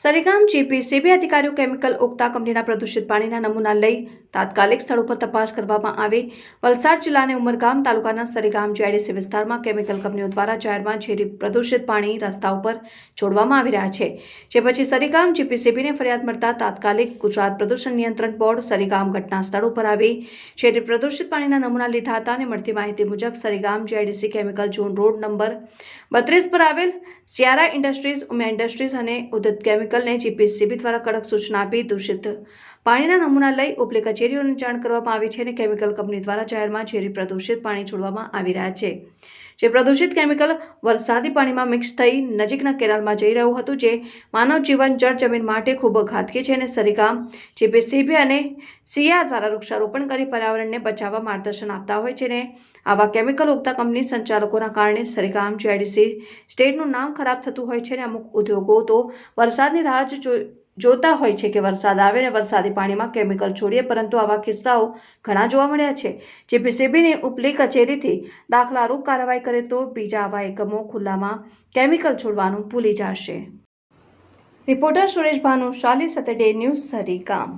Sarigam GPCB અધિકારીઓ chemical ઉગતા કંપનીના પ્રદૂષિત પાણીના નમૂના લઈ તાત્કાલિક સ્થળ ઉપર તપાસ કરવામાં આવે. વલસાડ જિલ્લાને ઉમરગામ તાલુકાના સરીગામ જીઆઈડીસી વિસ્તારમાં કેમિકલ કંપનીઓ દ્વારા જાહેરમાં ઝેરી પ્રદૂષિત પાણી રસ્તા ઉપર છોડવામાં આવી રહ્યા છે. જે પછી સરીગામ જીપીસીબીને ફરિયાદ મળતા તાત્કાલિક ગુજરાત પ્રદૂષણ નિયંત્રણ બોર્ડ સરીગામ ઘટના સ્થળ ઉપર આવી. ઝેરી પ્રદૂષિત પાણીના નમૂના લીધા હતા અને મળતી માહિતી મુજબ Sarigam GIDC chemical zone road number બત્રીસ પર આવેલ સિયારા ઇન્ડસ્ટ્રીઝ, ઉમિયા ઇન્ડસ્ટ્રીઝ અને ઉદિત કેમિકલને જીપીસીબી દ્વારા કડક સૂચના આપી દૂષિત પાણીના નમૂના લઈ ઉપલી કચેરીઓને જાણ કરવામાં આવી છે અને કેમિકલ કંપની દ્વારા જાહેરમાં ઝેરી પ્રદૂષિત પાણી છોડવામાં આવી રહ્યા છે. જે પ્રદૂષિત કેમિકલ વરસાદી પાણીમાં મિક્સ થઈ નજીકના કેનાલમાં જઈ રહ્યું હતું, જે માનવ જીવન જળ જમીન માટે ખૂબ ઘાતકી છે અને સરીગામ જીપીસીબી અને સિયા દ્વારા વૃક્ષારોપણ કરી પર્યાવરણને બચાવવા માર્ગદર્શન આપતા હોય છે ને આવા કેમિકલ ઉગતા કંપની સંચાલકોના કારણે સરિકામ જીઆઈડીસી સ્ટેટનું નામ ખરાબ થતું હોય છે અને અમુક ઉદ્યોગો તો વરસાદની રાહ જ જો- જોતા હોય છે કે વરસાદ આવે ને વરસાદી પાણીમાં કેમિકલ છોડીએ, પરંતુ આવા કિસ્સાઓ ઘણા જોવા મળ્યા છે. જે પીસીબીની ઉપલી કચેરીથી દાખલારૂપ કાર્યવાહી કરે તો બીજા આવા એકમો ખુલ્લામાં કેમિકલ છોડવાનું ભૂલી જશે. Reporter Suresh Bhanushali day news Sarigam.